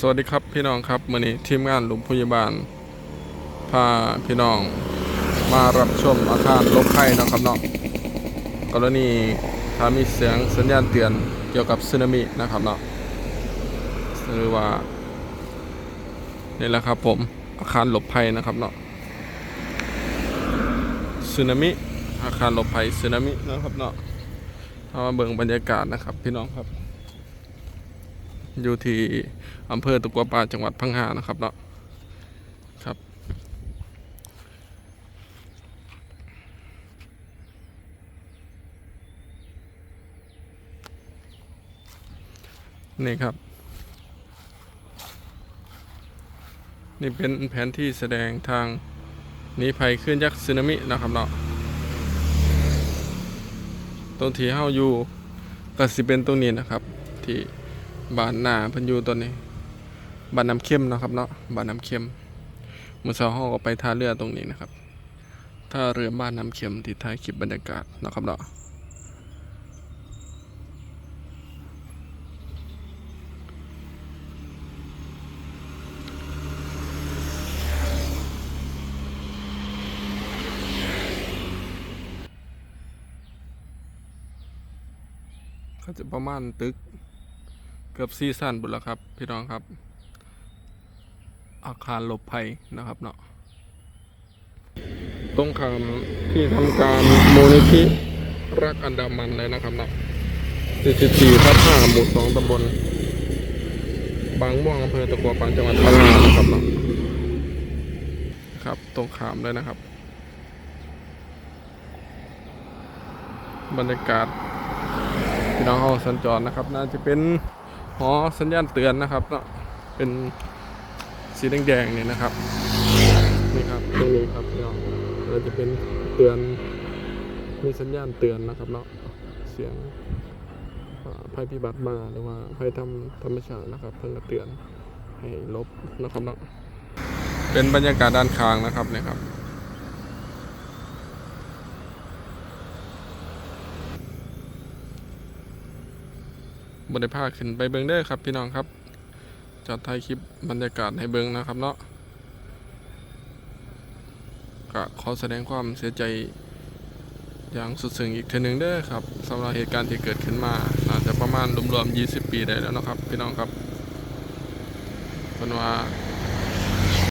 สวัสดีครับพี่น้องครับมื่อนี้ทีมงานหลุมพยาบาลพาพี่น้องมารับชมอาคารลบภัยนะครับเนาะกรณีถ้ามีเสียงสัญญาณเตือนเกี่ยวกับสึนามินะครับเนาะหรือว่านี่แหละครับผมอาคารหลบภัยนะครับเนาะสึนามิอาคารหลบภัยสึนามินะครับเนาะเอามาเบิ่งบรรยากาศนะครับ พี่น้องครับ อยู่ที่อำเภอตะกัวป่าจังหวัดพังงานะครับเนาะครับนี่ครับ นี่เป็นแผนที่แสดงทางหนีภัยคลื่นยักษ์สึนามินะครับเนาะตรงที่เฮาอยู่ก็สิเป็นตรงนี้นะครับที่ บ้านนาเพิ่นอยู่ตัวนี้บ้านน้ำเข้มนะครับเนาะบ้านน้ำเข้มเมื่อเช้าเฮาก็ไปท่าเรือตรงนี้นะครับท่าเรือบ้านน้ำเข้มที่ถ่ายคลิปบรรยากาศนะครับเนาะก็จะประมาณตึก เกือบซีซั่นบุญแล้วครับ พี่น้องครับ อาคารหลบภัยนะครับเนาะตรงข้ามที่ทำการมูลนิธิรักอันดามันเลยนะครับเนาะ44ทับ5หมู่2ตำบลบางม่วงอำเภอตะกัวป่าจังหวัดพังงานะครับเนาะครับ ตรงขามเลยนะครับ บรรยากาศพี่น้องเขาสัญจรนะครับ น่าจะเป็น หอสัญญาณเตือนนะครับเนาะเป็นสีแดงๆเนี่ยนะครับนี่ครับตรงนี้ครับพี่น้องเราจะเป็นเตือนมีสัญญาณเตือนนะครับเนาะเสียงภัยพิบัติมาหรือว่าภัยธรรมธรรมชาตินะครับ เพิ่งจะเตือนให้ลบนะครับเนาะเป็นบรรยากาศด้านข้างนะครับเนี่ยครับ บริภาคขึ้นไปเบิงได้อครับ พี่น้องครับจัดถ่ายคลิปบรรยากาศให้เบิงนะครับเนาะก็ขอแสดงความเสียใจอย่างสุดซึ้งอีกเทีนึงเด้อครับสำหรับเหตุการณ์ที่เกิดขึ้นมาอาจจะประมาณรวมๆ20 ปีได้แล้วนะครับ พี่น้องครับเป็นว่า